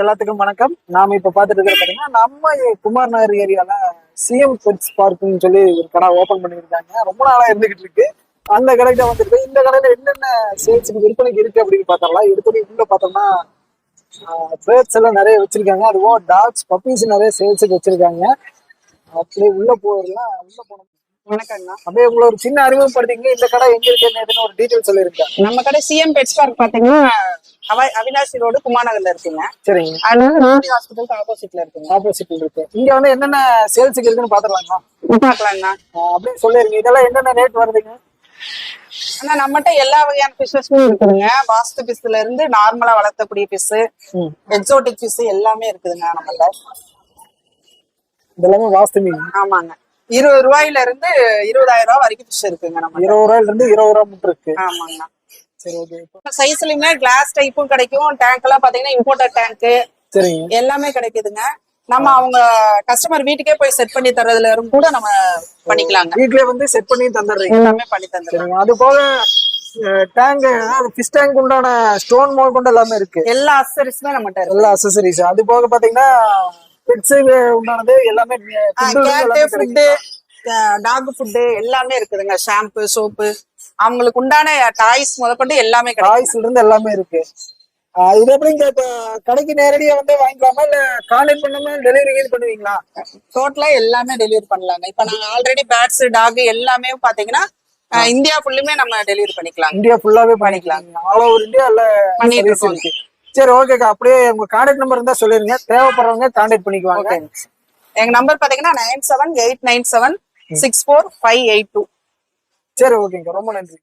எல்லாத்துக்கும் வணக்கம். நாம இப்ப பாத்துட்டு இருக்கிறது பாத்தீங்கன்னா நம்ம குமார் நகர் ஏரியால சிஎம் பெட்ஸ் பார்க்னு சொல்லி ஒரு கடை ஓபன் பண்ணியிருக்காங்க. ரொம்ப நாளா இருந்துகிட்டு இருக்கு. அந்த கடைக்கு தான் வந்திருக்கு. இந்த கடையில என்னென்ன சேல்ஸுக்கு விற்பனைக்கு இருக்கு அப்படின்னு பார்த்தோம்னா எடுத்துட்டு உள்ள பார்த்தோம்னா பேர்ட்ஸ் எல்லாம் நிறைய வச்சிருக்காங்க. அதுவும் டாக்ஸ் பப்பீஸ் நிறைய சேல்ஸுக்கு வச்சிருக்காங்க. அப்படியே உள்ள போறதுலாம் உள்ள போனோம் வணக்கம்ண்ணா அப்படியே உங்களை ஒரு சின்ன அறிமுகப்படுத்திங்க இந்த கடை எங்க இருக்கு ஒரு டீட்டெயில் சொல்லியிருக்கேன் நம்ம கடை சிஎம் பெட்ஸ் பார்க் பாத்தீங்கன்னா அவினாசி ரோடு குமாநகர்ல இருக்குங்க. சரிங்க. ஹாஸ்பிட்டலுக்கு ஆப்போசிட்ல இருக்குங்க. ஆப்போசிட்ல இருக்கு. இங்க வந்து என்னென்ன சேல்ஸுக்கு இருக்குன்னு பாத்துடலாங்களா பாக்கலாங்கண்ணா அப்படியே சொல்லிருங்க. இதெல்லாம் என்னென்ன ரேட் வருதுங்க? ஆனா நம்மகிட்ட எல்லா வகையான ஃபிஷஸும் இருக்குதுங்க. வாஸ்து பிஸ்ல இருந்து நார்மலா வளர்த்தக்கூடிய பிஸ். எக்ஸோட்டிக் பிஸ் எல்லாமே இருக்குதுங்க நம்மகிட்ட. இதெல்லாமே வாஸ்து மீன். ஆமாங்க. இருபது ரூபாயில இருந்து இருபதாயிரம் ரூபாய் வரைக்கும் ஃபிஷ் இருக்குங்க நம்ம இருபது ரூபாயில இருந்து இருபது ரூபா மட்டும் இருக்கு. ஆமாங்கண்ணா சரி ஓகே சைஸ்லயுமே கிளாஸ் டைப்பும் கிடைக்கும். டேங்க் எல்லாம் பாத்தீங்கன்னா இம்போர்ட்டட் டேங்க் சரிங்க. எல்லாமே கிடைக்குதுங்க. நம்ம அவங்க கஸ்டமர் வீட்டுக்கே போய் செட் பண்ணி தர்றதுல இருந்து கூட நம்ம பண்ணிக்கலாங்க. வீட்லயே வந்து செட் பண்ணி தந்துடுறீங்க. எல்லாமே பண்ணி தந்துடலாம் சரிங்க. அது போக டேங்க் ஃபிஷ் டேங்க் உண்டான ஸ்டோன் மோல் கொண்டு எல்லாமே இருக்கு. எல்லா அக்சரிஸுமே நம்மகிட்ட இருக்கு. எல்லா அசசரிஸ் அது போக பாத்தீங்கன்னா பெட்ஸ் உண்டானது எல்லாமே ஃபுட்டு டாக் ஃபுட்டு எல்லாமே இருக்குதுங்க. ஷாம்பு சோப்பு அவங்களுக்கு உண்டான டாய்ஸ் முதற்கொண்டு எல்லாமே டாய்ஸ்ல இருந்து எல்லாமே இருக்கு. இது எப்படிங்க இப்ப கடைக்கு நேரடியா வந்து வாங்கிக்கலாமா? இல்ல கான்டாக்ட் பண்ணாம டெலிவரி பண்ணுவீங்களா? டோட்டலா எல்லாமே டெலிவரி பண்ணலாங்க. இப்ப நாங்க ஆல்ரெடி பேட்ஸ் டாக் எல்லாமே பாத்தீங்கன்னா இந்தியா ஃபுல்லுமே நம்ம டெலிவரி பண்ணிக்கலாங்க இந்தியா ஃபுல்லாவே பண்ணிக்கலாம். ஆல் ஓவர் இந்தியா இல்ல பண்ணிட்டு இருக்கோம். இருக்கு. சரி ஓகேக்கா அப்படியே உங்க கான்டாக்ட் நம்பர் இருந்தா சொல்லிருங்க. தேவைப்படுறவங்க கான்டாக்ட் பண்ணிக்குவாங்க. எங்க நம்பர் பாத்தீங்கன்னா nine seven eight nine seven six four five eight two சரி ஓகேங்க. ரொம்ப நன்றி.